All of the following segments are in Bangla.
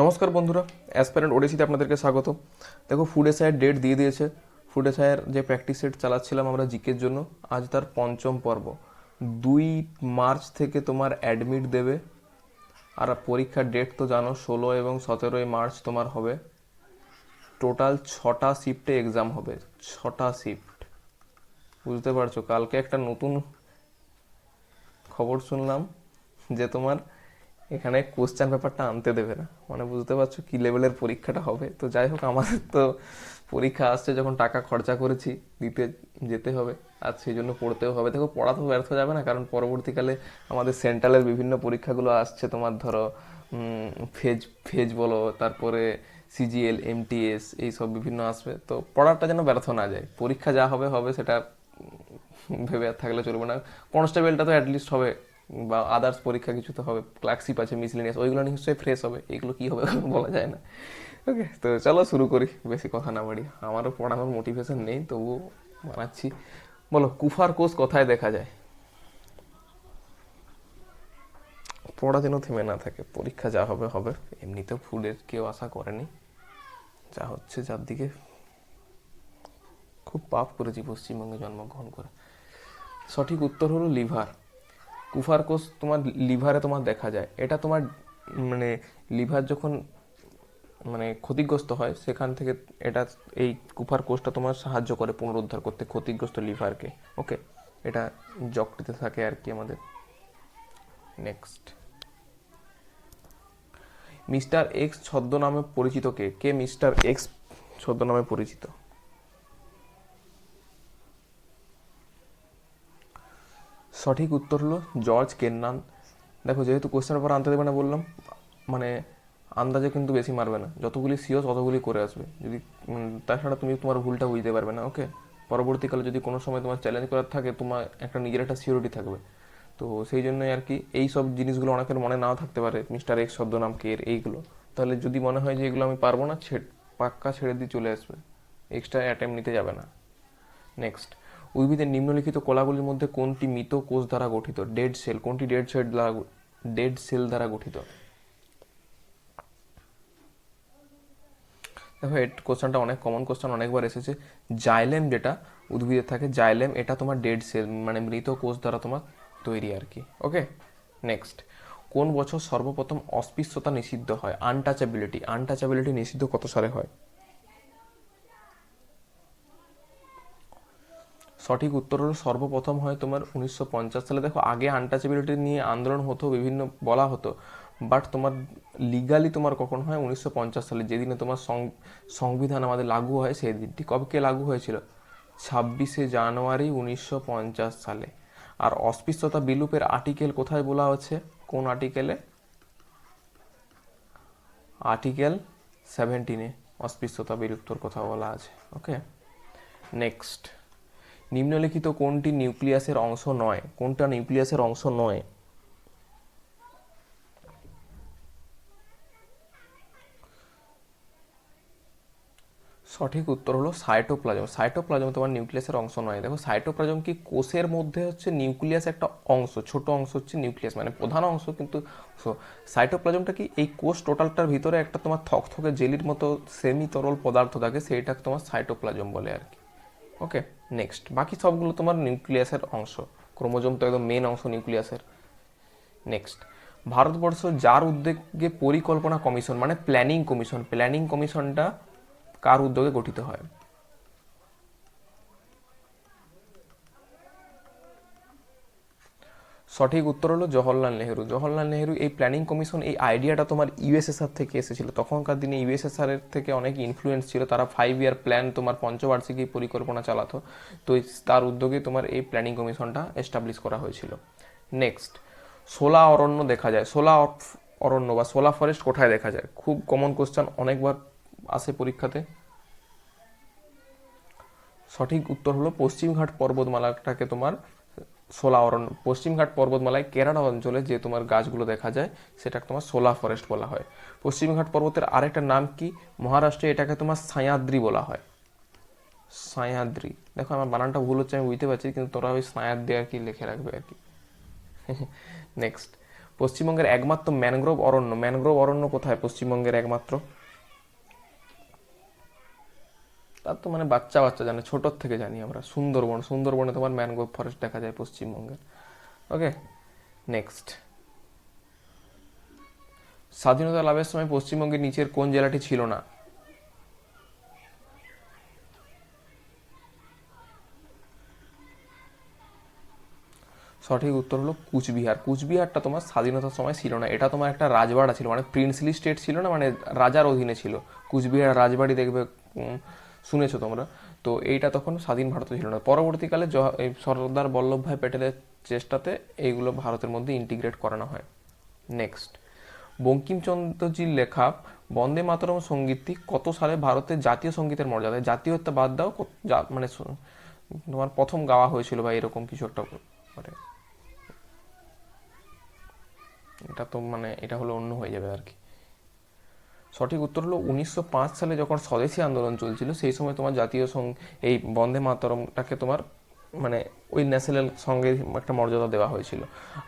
নমস্কার বন্ধুরা অ্যাসপ্যারেন্ট ওডিসিতে আপনাদেরকে স্বাগত। দেখো ফুড এসআইয়ের ডেট দিয়ে দিয়েছে। ফুড এসআইয়ের যে প্র্যাকটিস সেট চালাচ্ছিলাম আমরা জিকের জন্য, আজ তার পঞ্চম পর্ব। দুই মার্চ থেকে তোমার অ্যাডমিট দেবে। আর পরীক্ষার ডেট তো জানো, ষোলো এবং সতেরোই মার্চ তোমার হবে। টোটাল ছটা শিফটে এক্সাম হবে। ছটা শিফট বুঝতে পারছ? কালকে একটা নতুন খবর শুনলাম যে তোমার এখানে কোশ্চেন পেপারটা আনতে দেবে না। মানে বুঝতে পারছ কি লেভেলের পরীক্ষাটা হবে। তো যাই হোক, আমাদের তো পরীক্ষা আসছে, যখন টাকা খরচা করেছি, দিতে যেতে হবে। আর সেই জন্য পড়তেও হবে। দেখো পড়া তো ব্যর্থ যাবে না, কারণ পরবর্তীকালে আমাদের সেন্ট্রালের বিভিন্ন পরীক্ষাগুলো আসছে। তোমার ধরো ফেজ ফেজ বলো, তারপরে সিজিএল এমটিএস এই সব বিভিন্ন আসবে। তো পড়াটা যেন ব্যর্থ না যায়। পরীক্ষা যা হবে হবে সেটা ভেবে থাকলে চলবে না। কনস্টেবলটা তো অ্যাটলিস্ট হবে বা আদার্স পরীক্ষা কিছু তো হবে ক্লার্কশিপ আছে মিসলিনিয়াস ওইগুলো নিশ্চয়ই ফ্রেশ হবে, এগুলো কী হবে বলা যায় না। ওকে তো চলো শুরু করি, বেশি কথা না বাড়ি। আমারও পড়ানোর মোটিভেশন নেই, তবুও বানাচ্ছি। বলো, কুফার কোষ কোথায় দেখা যায়? পড়া যেন থেমে না থাকে, পরীক্ষা যা হবে হবে। এমনিতেও ফুলের কেউ আশা করেনি। যা হচ্ছে যার দিকে খুব পাপ করেছি, পশ্চিমবঙ্গে জন্মগ্রহণ করে। সঠিক উত্তর হলো লিভার। কুফার কোষ তোমার লিভারে তোমার দেখা যায়। এটা তোমার মানে লিভার যখন মানে ক্ষতিগ্রস্ত হয়, সেখান থেকে এটা, এই কুফার কোষটা তোমার সাহায্য করে পুনরুদ্ধার করতে ক্ষতিগ্রস্ত লিভারকে। ওকে? এটা যকৃতে থাকে আর কি আমাদের। নেক্সট। মিস্টার এক্স ছদ্মনামে পরিচিত কে? কে মিস্টার এক্স ছদ্ম নামে পরিচিত? সঠিক উত্তর হলো জর্জ কেন্নান। দেখো, যেহেতু কোশ্চেনের পর আনতে দেবে না বললাম মানে আন্দাজে কিন্তু বেশি মারবে না। যতগুলি সিওস ততগুলি করে আসবে। যদি তাছাড়া তুমি তোমার ভুলটা বুঝতে পারবে না ওকে পরবর্তীকালে যদি কোনো সময় তোমার চ্যালেঞ্জ করার থাকে, তোমার একটা নিজের একটা সিওরিটি থাকবে। তো সেই জন্যই আর কি এই সব জিনিসগুলো অনেকের মনে নাও থাকতে পারে, মিস্টার এক্স শব্দ নাম কে এইগুলো। তাহলে যদি মনে হয় যে এগুলো আমি পারব না, ছেড়, পাক্কা ছেড়ে দিয়ে চলে আসবে। এক্সট্রা অ্যাটেম্প নিতে যাবে না। নেক্সট উদ্ভিদের নিম্নলিখিত কলাগুলির মধ্যে কোনটি মৃত কোষ দ্বারা গঠিত? ডেড সেল, কোনটি ডেড সেল দ্বারা ডেড সেল দ্বারা গঠিত। দেখো এই কোশ্চেনটা অনেক কমন কোশ্চেন অনেকবার এসেছে। জাইলেম যেটা উদ্ভিদের থাকে, জাইলেম এটা তোমার ডেড সেল মানে মৃত কোষ দ্বারা তোমার তৈরি আর কি। ওকে নেক্সট কোন বছর সর্বপ্রথম অস্পৃশ্যতা নিষিদ্ধ হয়? আনটাচেবিলিটি আনটাচেবিলিটি নিষিদ্ধ কত সালে হয়? সঠিক উত্তর হলো সর্বপ্রথম হয় তোমার উনিশশো পঞ্চাশ সালে। দেখো, আগে আনটাচেবিলিটি নিয়ে আন্দোলন হতো, বিভিন্ন বলা হতো বাট তোমার লিগালি তোমার কখন হয়? উনিশশো পঞ্চাশ সালে, যেদিনে তোমার সংবিধান আমাদের লাগু হয়, সেই দিনটি। কবে লাগু হয়েছিল? ছাব্বিশে জানুয়ারি উনিশশো পঞ্চাশ সালে। আর অস্পৃশ্যতা বিলুপের আর্টিকেল কোথায় বলা হচ্ছে? কোন আর্টিকেলে আর্টিকেল সেভেন্টিনে অস্পৃশ্যতা বিলুপ্তর কথা বলা আছে। ওকে নেক্সট নিম্নলিখিত কোনটি নিউক্লিয়াসের অংশ নয়? কোনটা নিউক্লিয়াসের অংশ নয়? সঠিক উত্তর হলো সাইটোপ্লাজম। সাইটোপ্লাজম তোমার নিউক্লিয়াসের অংশ নয়। দেখো, সাইটোপ্লাজম কি কোষের মধ্যে হচ্ছে নিউক্লিয়াস একটা অংশ, ছোট অংশ হচ্ছে নিউক্লিয়াস মানে প্রধান অংশ কিন্তু সাইটোপ্লাজমটা কি এই কোষ টোটালটার ভিতরে একটা তোমার থকথকে জেলির মতো সেমি তরল পদার্থ থাকে সেইটা তোমার সাইটোপ্লাজম বলে আর কি। ওকে নেক্সট বাকি সবগুলো তোমার নিউক্লিয়াসের অংশ। ক্রোমোজোম তো একদম মেন অংশ নিউক্লিয়াসের নেক্সট ভারতবর্ষ যার উদ্যোগে পরিকল্পনা কমিশন মানে প্ল্যানিং কমিশন প্ল্যানিং কমিশনটা কার উদ্যোগে গঠিত হয়? সঠিক উত্তর হলো জওহরলাল নেহেরু। জওহরলাল নেহেরু এই প্ল্যানিং কমিশন এই আইডিয়াটা তোমার ইউএসএসআর থেকে এসেছিল। তখনকার দিনে ইউএসএসআর থেকে অনেক ইনফ্লুয়েন্স ছিল। তারা ফাইভ ইয়ার প্ল্যান তোমার পঞ্চবার্ষিকী পরিকল্পনা চালাতো। তো তার উদ্যোগে তোমার এই প্ল্যানিং কমিশনটা এস্টাবলিশ করা হয়েছিল। নেক্সট সোলা অরণ্য দেখা যায়। সোলা অরণ্য বা সোলা ফরেস্ট কোথায় দেখা যায়? খুব কমন কোশ্চেন অনেকবার আসে পরীক্ষাতে। সঠিক উত্তর হলো পশ্চিমঘাট পর্বতমালাটাকে তোমার সোলা অরণ্য পশ্চিমঘাট পর্বতমালায় কেরালা অঞ্চলে যে তোমার গাছগুলো দেখা যায়, সেটাকে তোমার সোলা ফরেস্ট বলা হয়। পশ্চিমঘাট পর্বতের আরেকটা নাম কি? মহারাষ্ট্রে এটাকে তোমার সায়াদ্রি বলা হয়। সায়াদ্রি। দেখো, আমার বানানটা ভুল হচ্ছে, আমি বুঝতে পারছি, কিন্তু তোরা ওই সায়াদ্রি আর কি লিখে রাখবে আর কি। নেক্সট পশ্চিমবঙ্গের একমাত্র ম্যানগ্রোভ অরণ্য। ম্যানগ্রোভ অরণ্য কোথায়? পশ্চিমবঙ্গের একমাত্র তার তো মানে বাচ্চা বাচ্চা জানে, ছোটোর থেকে জানি আমরা। সুন্দরবন, সুন্দরবনে তোমার ম্যানগ্রোভ ফরেস্ট দেখা যায় পশ্চিমবঙ্গের। ওকে নেক্সট স্বাধীনতা লাভের সময় পশ্চিমবঙ্গের নিচের কোন জেলাটি ছিল না? সঠিক উত্তর হলো কুচবিহার। কুচবিহারটা তোমার স্বাধীনতার সময় ছিল না। এটা তোমার একটা রাজবাড়া ছিল মানে প্রিন্সলি স্টেট ছিল না মানে রাজার অধীনে ছিল। কুচবিহার রাজবাড়ি দেখবে শুনেছো তোমরা? তো এইটা তখন স্বাধীন ভারতে ছিল না। পরবর্তীকালে সর্দার বল্লভভাই প্যাটেলের চেষ্টাতে এইগুলো ভারতের মধ্যে ইন্টিগ্রেট করানো হয়। নেক্সট বঙ্কিমচন্দ্রজির লেখা বন্দে মাতরম সঙ্গীতটি কত সালে ভারতের জাতীয় সঙ্গীতের মর্যাদায় জাতীয়তা বাদ দাও মানে তোমার প্রথম গাওয়া হয়েছিল বা এরকম কিছু একটা মানে এটা তো মানে এটা হলো অন্য হয়ে যাবে আর কি। সঠিক উত্তর হলো উনিশশো পাঁচ সালে যখন স্বদেশী আন্দোলন চলছিল, সেই সময় তোমার জাতীয় সং এই বন্দে মাতরমটাকে তোমার মানে ওই ন্যাশনাল সঙ্গে একটা মর্যাদা দেওয়া হয়েছিল।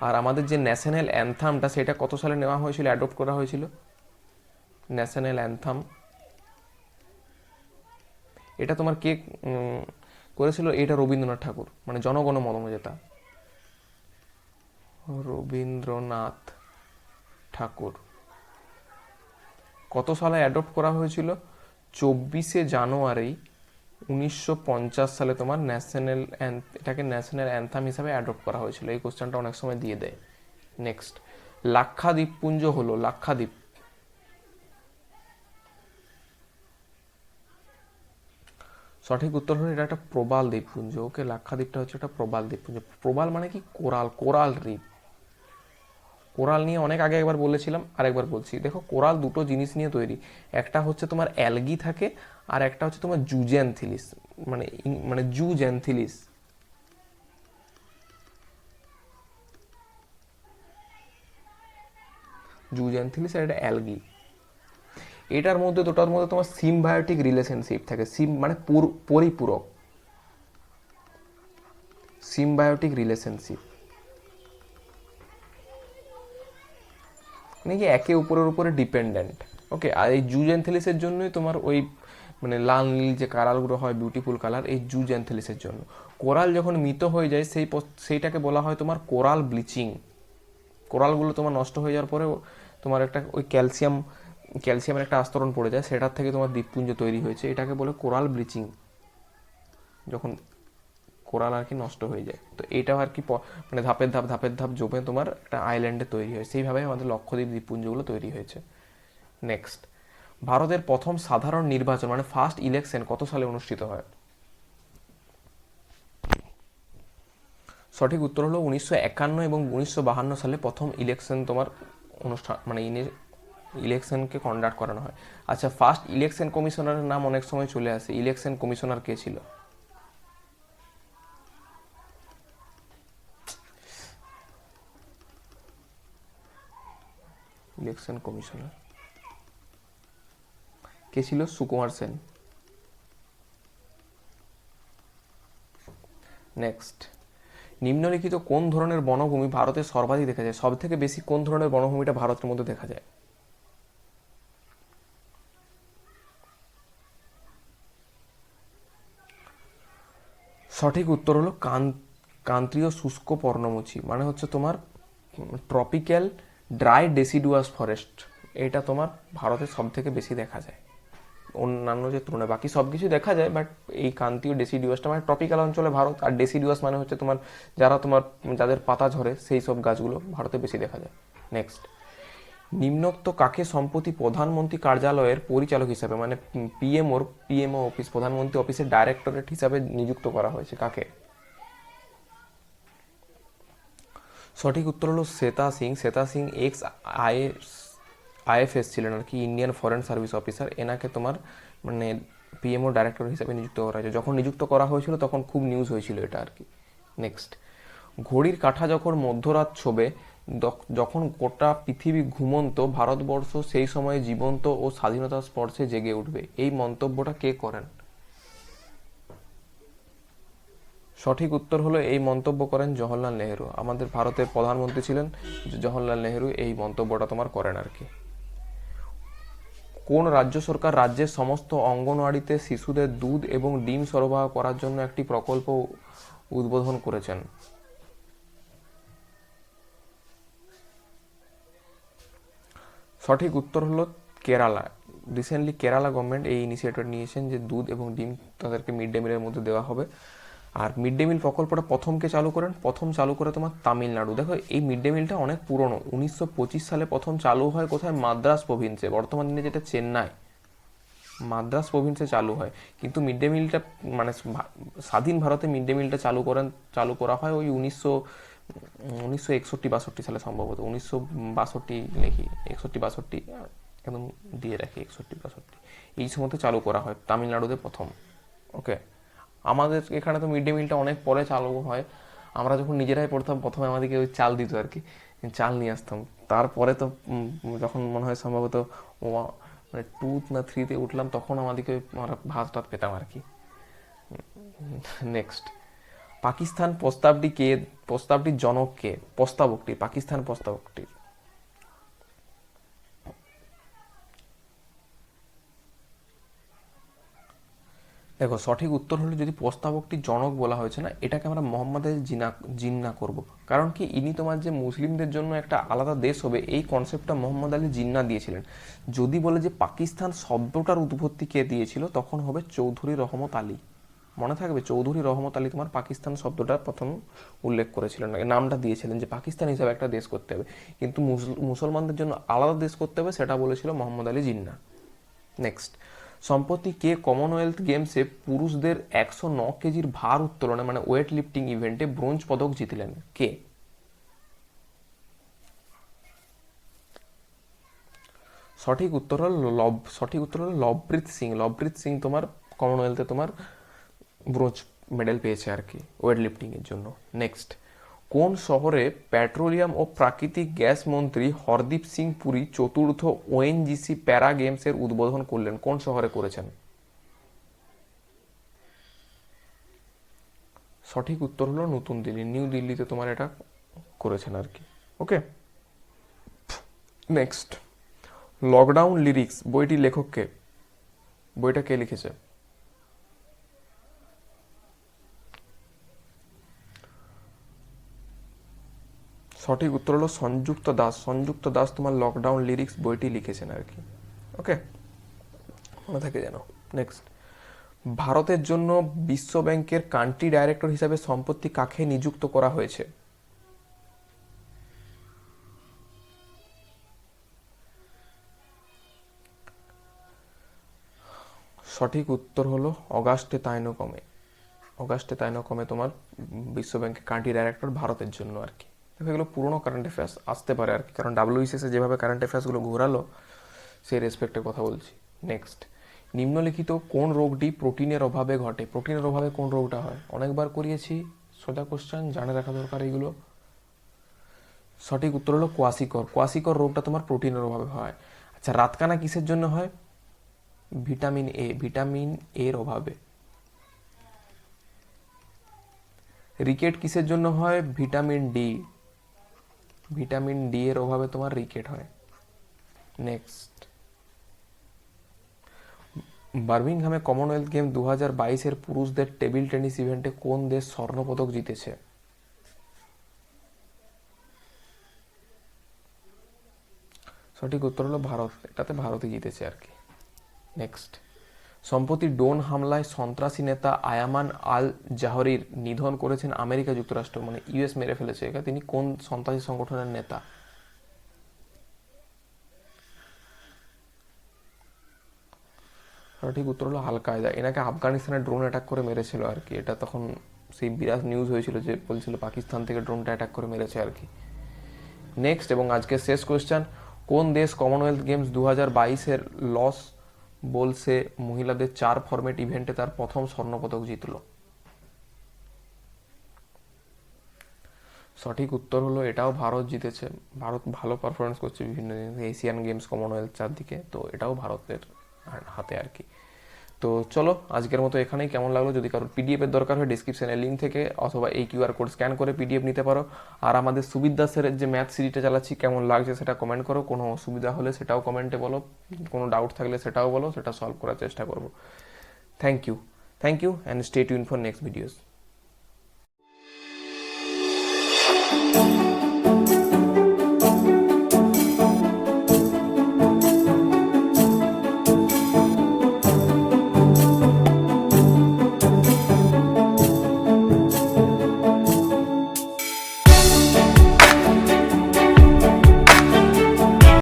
আর আমাদের যে ন্যাশনাল অ্যান্থামটা, সেটা কত সালে নেওয়া হয়েছিল, অ্যাডপ্ট করা হয়েছিল? National anthem. এটা তোমার কে করেছিল? এটা রবীন্দ্রনাথ ঠাকুর মানে জনগণ মনোমজেতা রবীন্দ্রনাথ ঠাকুর। কত সালে অ্যাডপ্ট করা হয়েছিল? চব্বিশে জানুয়ারি উনিশশো পঞ্চাশ সালে তোমার ন্যাশনাল এটাকে ন্যাশনাল অ্যান্থাম হিসাবে অ্যাডপ্ট করা হয়েছিল। এই কোশ্চেনটা অনেক সময় দিয়ে দেয়। নেক্সট লাক্ষাদ্বীপ পুঞ্জ হলো, লাক্ষাদ্বীপ। সঠিক উত্তর হলো এটা একটা প্রবাল দ্বীপপুঞ্জ। ওকে, লাক্ষাদ্বীপটা হচ্ছে একটা প্রবাল দ্বীপপুঞ্জ। প্রবাল মানে কি? কোরাল কোরাল রিপ কোরাল নিয়ে অনেক আগে একবার বলেছিলাম, আরেকবার বলছি। দেখো, কোরাল দুটো জিনিস নিয়ে তৈরি। একটা হচ্ছে তোমার অ্যালগি থাকে, আর একটা হচ্ছে তোমার জুজ্যান্থিলিস মানে মানে জুজ্যান্থিলিস জুজ্যান্থিলিস আর এটা অ্যালগি। এটার মধ্যে, দুটার মধ্যে তোমার সিমবায়োটিক রিলেশনশিপ থাকে। সিম মানে পুর- পরিপূরক। Symbiotic relationship. মানে কি একে উপরের উপরে ডিপেন্ডেন্ট ওকে আর এই জুজেন্থেলিসের জন্যই তোমার ওই মানে লাল, নীল যে কালারগুলো হয় বিউটিফুল কালার এই জুজেন্থেলিসের জন্য। কোরাল যখন মৃত হয়ে যায়, সেই সেইটাকে বলা হয় তোমার কোরাল ব্লিচিং কোরালগুলো তোমার নষ্ট হয়ে যাওয়ার পরেও তোমার একটা ওই ক্যালসিয়াম ক্যালসিয়ামের একটা আস্তরণ পড়ে যায়, সেটার থেকে তোমার দ্বীপপুঞ্জ তৈরি হয়েছে। এটাকে বলে কোরাল ব্লিচিং যখন কোরাল আর কি নষ্ট হয়ে যায়। তো এটাও আর কি মানে ধাপের ধাপ ধাপের ধাপ জমে তোমার একটা আইল্যান্ডে তৈরি হয়। সেইভাবে আমাদের লক্ষদ্বীপ দ্বীপপুঞ্জগুলো তৈরি হয়েছে। নেক্সট ভারতের প্রথম সাধারণ নির্বাচন মানে ফার্স্ট ইলেকশন কত সালে অনুষ্ঠিত হয়? সঠিক উত্তর হলো উনিশশো একান্ন এবং উনিশশো বাহান্ন সালে প্রথম ইলেকশন তোমার অনুষ্ঠান মানে ইলেকশনকে কন্ডাক্ট করানো হয়। আচ্ছা ফার্স্ট ইলেকশন কমিশনারের নাম অনেক সময় চলে আসে। ইলেকশন কমিশনার কে ছিল? Election commissioner. কে ছিল? সুকুমার সেন। নেক্সট। নিম্নলিখিত কোন ধরনের বনভূমি ভারতে সর্বাধিক দেখা যায়? সব থেকে বেশি কোন ধরনের বনভূমিটা ভারতের মধ্যে দেখা যায়? সঠিক উত্তর হলো কান কান্ত্রীয় শুষ্ক পর্ণমোচী মানে হচ্ছে তোমার ট্রপিক্যাল ড্রাই ডেসিডুয়াস ফরেস্ট, এটা তোমার ভারতে সব থেকে বেশি দেখা যায়। অন্যান্য যে তুলনায়, বাকি সব কিছু দেখা যায় বাট এই কান্তীয় ডেসিডিউয়াসটা মানে ট্রপিক্যাল অঞ্চলে ভারত, আর ডেসিডিউয়াস মানে হচ্ছে তোমার, যারা তোমার, যাদের পাতা ঝরে, সেই সব গাছগুলো ভারতে বেশি দেখা যায়। নেক্সট নিম্নোক্ত কাকে সম্প্রতি প্রধানমন্ত্রী কার্যালয়ের পরিচালক হিসাবে মানে পিএমওর পিএমও অফিস প্রধানমন্ত্রী অফিসের ডাইরেক্টরেট হিসাবে নিযুক্ত করা হয়েছে, কাকে? সঠিক উত্তর হলো Shweta Singh. Shweta Singh ex IAS IFS ছিলেন আর কি ইন্ডিয়ান ফরেন সার্ভিস অফিসার এনাকে তোমার মানে পিএমও ডাইরেক্টর হিসেবে নিযুক্ত করা হয়েছে। যখন নিযুক্ত করা হয়েছিল তখন খুব নিউজ হয়েছিল এটা আর কি। নেক্সট ঘড়ির কাঁঠা যখন মধ্যরাত ছোবে যখন গোটা পৃথিবী ঘুমন্ত, ভারতবর্ষ সেই সময়ে জীবন্ত ও স্বাধীনতার স্পর্শে জেগে উঠবে। এই মন্তব্যটা কে করেন? সঠিক উত্তর হলো এই মন্তব্য করেন জওহরলাল নেহেরু। আমাদের ভারতের প্রধানমন্ত্রী ছিলেন জওহরলাল নেহেরু এই মন্তব্যটা তোমার করেন আর কি। কোন রাজ্য সরকার রাজ্যের সমস্ত অঙ্গনওয়াড়িতে শিশুদের দুধ এবং ডিম সরবরাহ করার জন্য একটি প্রকল্প উদ্বোধন করেছেন? সঠিক উত্তর হলো কেরালা। রিসেন্টলি কেরালা গভর্নমেন্ট এই ইনিশিয়েটিভ নিয়েছেন যে দুধ এবং ডিম তাদেরকে মিড ডে মিলের মধ্যে দেওয়া হবে। আর মিড ডে মিল প্রকল্পটা প্রথমকে চালু করেন, প্রথম চালু করে তোমার তামিলনাড়ু। দেখো, এই মিড ডে মিলটা অনেক পুরনো। উনিশশো পঁচিশ সালে প্রথম চালু হয় কোথায়? মাদ্রাস প্রভিন্সে, বর্তমান দিনে যেটা চেন্নাই। মাদ্রাস প্রভিন্সে চালু হয়। কিন্তু মিড ডে মিলটা মানে স্বাধীন ভারতে মিড ডে মিলটা চালু করেন, চালু করা হয় ওই উনিশশো উনিশশো একষট্টি বাষট্টি সালে সম্ভবত। উনিশশো বাষট্টি লিখি, একষট্টি বাষট্টি, একদম দিয়ে রাখি, একষট্টি বাষট্টি। এই সময়তে চালু করা হয় তামিলনাড়ুতে প্রথম ওকে আমাদের এখানে তো মিড ডে মিলটা অনেক পরে চালু হয়। আমরা যখন নিজেরাই পড়তাম, প্রথমে আমাদেরকে ওই চাল দিত আর কি, চাল নিয়ে আসতাম। তারপরে তো যখন মনে হয় সম্ভবত মানে টু না থ্রিতে উঠলাম, তখন আমাদেরকে আমরা ভাত টাত পেতাম আর কি। নেক্সট পাকিস্তান প্রস্তাবটি কে, প্রস্তাবটির জনক কে? প্রস্তাবকটি, পাকিস্তান প্রস্তাবকটির। দেখো, সঠিক উত্তর হলো যদি প্রস্তাবকটির জনক বলা হয়েছে না, এটাকে আমরা মোহাম্মদের জিনা, জিন্না করব। কারণ কি, ইনি তোমার যে মুসলিমদের জন্য একটা আলাদা দেশ হবে, এই কনসেপ্টটা মোহাম্মদ আলী জিন্না দিয়েছিলেন। যদি বলে যে পাকিস্তান শব্দটার উৎপত্তি কে দিয়েছিল, তখন হবে চৌধুরী রহমত আলী। মনে থাকবে? চৌধুরী রহমত আলী তোমার পাকিস্তান শব্দটা প্রথম উল্লেখ করেছিলেন। নামটা দিয়েছিলেন যে পাকিস্তান হিসাবে একটা দেশ করতে হবে। কিন্তু মুসল- মুসলমানদের জন্য আলাদা দেশ করতে হবে, সেটা বলেছিল মোহাম্মদ আলী জিন্না। নেক্সট সম্প্রতি কে কমনওয়েলথ গেমসে পুরুষদের একশো ন কেজির ভার উত্তোলনে মানে ওয়েট লিফটিং ইভেন্টে ব্রোঞ্জ পদক জিতলেন কে? সঠিক উত্তর হল লব, সঠিক উত্তর হল লবপ্রীত সিং। লবপ্রীত সিং তোমার কমনওয়েলথে তোমার ব্রোঞ্জ মেডেল পেয়েছে আর কি ওয়েট লিফটিংয়ের জন্য। নেক্সট কোন শহরে পেট্রোলিয়াম ও প্রাকৃতিক গ্যাস মন্ত্রী হরদীপ সিং পুরী চতুর্থ ওএনজিসি প্যারা গেমসের উদ্বোধন করলেন? কোন শহরে করেছেন? সঠিক উত্তর হলো নতুন দিল্লি। নিউ দিল্লিতে তোমার এটা করেছেন আর কি। ওকে? নেক্সট। লকডাউন লিরিক্স বইটি লেখককে বইটা কে লিখেছে? সঠিক উত্তর হলো সংযুক্ত দাস। সংযুক্ত দাস তোমার লকডাউন লিরিক্স বইটি লিখেছেন আর কি। ওকে মনে থাকে যেন। নেক্সট ভারতের জন্য বিশ্ব ব্যাংকের কান্ট্রি ডাইরেক্টর হিসাবে সম্পত্তি কাকে নিযুক্ত করা হয়েছে? সঠিক উত্তর হলো অগাস্টে তাইনকমে। অগাস্টে তাইনকমে তোমার বিশ্ব ব্যাংকের কান্ট্রি ডাইরেক্টর ভারতের জন্য আর কি। দেখো এগুলো পুরোনো কারেন্ট অ্যাফেয়ার্স আসতে পারে আর কি। কারণ ডাব্লিউবিসিএসে যেভাবে কারেন্ট অ্যাফেয়ার্সগুলো ঘোরালো সেই রেসপেক্টে কথা বলছি। নেক্সট নিম্নলিখিত কোন রোগটি প্রোটিনের অভাবে ঘটে? প্রোটিনের অভাবে কোন রোগটা হয়? অনেকবার করিয়েছি, সোজা কোশ্চেন জানে রাখা দরকার এইগুলো সঠিক উত্তর হলো কোয়াশিকর কোয়াশিকর রোগটা তোমার প্রোটিনের অভাবে হয়। আচ্ছা রাতকানা কিসের জন্য হয়? ভিটামিন এ ভিটামিন এর অভাবে। রিকেট কিসের জন্য হয়? ভিটামিন ডি ভিটামিন ডি এর অভাবে তোমার রিকেট হয়। নেক্সট বার্মিংহামে কমনওয়েলথ গেম দু হাজার বাইশের পুরুষদের টেবিল টেনিস ইভেন্টে কোন দেশ স্বর্ণপদক জিতেছে? সঠিক উত্তর হলো ভারত। এটাতে ভারতই জিতেছে আর কি। নেক্সট সম্প্রতি ডোন হামলায় সন্ত্রাসী নেতা আয়ামান আল জাহরির নিধন করেছেন আমেরিকা যুক্তরাষ্ট্র মানে ইউএস মেরে ফেলেছে। এটা তিনি কোন সন্ত্রাসী সংগঠনের নেতা? সঠিক উত্তর হলো আল কায়দা এনাকে আফগানিস্তানে ড্রোন অ্যাটাক করে মেরেছিল আর কি। এটা তখন সেই বিরাট নিউজ হয়েছিল যে বলছিল পাকিস্তান থেকে ড্রোনটা অ্যাটাক করে মেরেছে আর কি। নেক্সট এবং আজকে শেষ কোয়েশ্চেন কোন দেশ কমনওয়েলথ গেমস দু হাজার বাইশের লস বলসে মহিলাদের চার ফরম্যাট ইভেন্টে তার প্রথম স্বর্ণপদক জিতল। সঠিক উত্তর হলো এটাও ভারত জিতেছে। ভারত ভালো পারফরমেন্স করছে বিভিন্ন এশিয়ান গেমস কমনওয়েলথ চারদিকে। তো এটাও ভারতের হাতে আর কি। তো চলো, আজকের মতো এখানেই। কেমন লাগল? যদি কারোর পিডিএফের দরকার হয় ডিসক্রিপশনে লিঙ্ক থেকে, অথবা এই কিউআর কোড স্ক্যান করে পিডিএফ নিতে পারো। আর আমাদের সুবিধা স্যারের যে ম্যাথ সিরিজটা চালাচ্ছি, কেমন লাগছে সেটা কমেন্ট করো। কোনো অসুবিধা হলে সেটাও কমেন্টে বলো। কোনো ডাউট থাকলে সেটাও বলো। সেটা সলভ করার চেষ্টা করব। Thank you thank you and stay tune for next videos